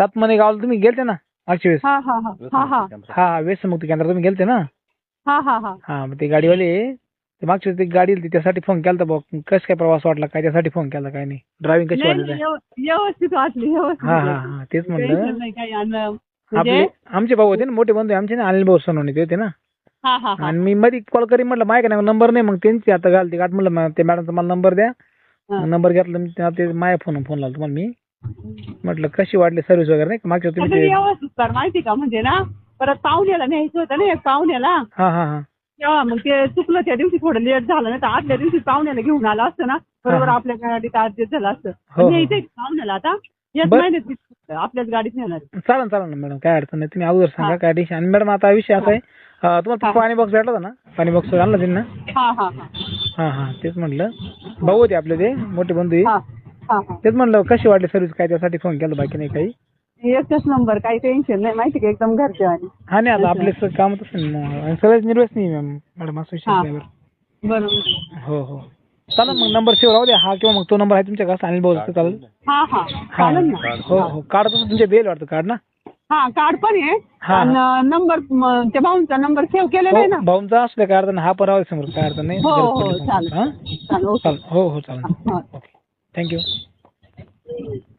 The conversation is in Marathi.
सातमने गावाला तुम्ही गेलते ना मागच्या वेळेस? हा हा हा. हा हा. हा केंद्रात तुम्ही गेलते ना? हा हा हा. हा मग ते गाडीवाले ते मागच्या वेळेस ते गाडी त्यासाठी फोन केला बघ कसं काय प्रवास वाटला काय? त्यासाठी फोन केला काय नाही. ड्रायव्हिंग कशी नाही, वाटली? नाही, काय? व्यव- व्यवस्थित वाटली व्यवस्थित हा हा वाटली. हा तेच म्हणलं. नाही काही आणि आपले म्हणजे आमचे भाऊ होते ना मोठे बंधू आहे. आमचे ना अनिल भाऊ सोनवणे ते होते ना. हा हा हा. आणि मी मध्ये कॉल करी म्हटलं माहिती नाही नंबर नाही. मग त्यांची आता घालते गाठ म्हटलं ते मॅडमचा मला नंबर द्या. हा. नंबर घेतला मी ते माझ्या फोन फोन लावला तुम्हाला मी. म्हटलं कशी वाटली सर्व्हिस वगैरे नाही का? मागच्या आता तुम्ही ते व्यवस्थित कर माहिती का? म्हणजे ना परत पाहुण्याला न्यायचं होतं ना एक पाहुण्याला. हा हा हा. तेव्हा मग ते चुकलं त्या दिवशी थोडं लेट झालं नाही तर आदल्या दिवशी पाहुण्याला घेऊन आला असतं ना. बरोबर हा. आपल्या गाडीत ऍडजस्ट झालं असतं. हो, हो. पाहुण्याला आता? येत बरं. नाही. आपल्याच गाडीत नेणार. चालेल चालेल ना मॅडम काय अडचण नाही. तुम्ही अगोदर सांगा हा. काय टेन्शन आणि मॅडम आता विषय असा आहे. अं, तुम्हाला हा. पाणी बॉक्स भेटला होता ना? पाणी बॉक्स आणला त्यांना? हा हा हा. हा हा. तेच म्हटलं. भाऊ होते आपले ते मोठे बंधू आहे. हा. हा हा. तेच म्हटलं कशी वाटली सर्व्हिस काय त्यासाठी फोन केला बाकी नाही काही? एकच नंबर काही टेन्शन नाही. माहिती का एकदम घरचे आणि हा नाही आता आपले सगळं काम तसं नाही सगळेच निर्वेस नाही मॅम. मॅडम असं विषय हा. नाही बरं. बरोबर. हो हो. चालेल मग नंबर सेव्ह राहू द्या. हा किंवा मग तो नंबर आहे तुमच्या का अनिल भाऊ चालेल. हा हा. हा. चालेल ना. हो हो. कार्ड तसं तुमच्या देईल वाटतं कार्ड ना? हा कार्ड पण आहे. हा. आणि नंबर म, त्या भाऊंचा नंबर सेव्ह केलेला आहे ना. हो, भाऊंचा असलं काय अडचण. हा दे समोर काय अडचण नाही. हो हो हा चालेल. चालेल ओके. चालेल. हो हो चालेल. हा. Thank you Thank you.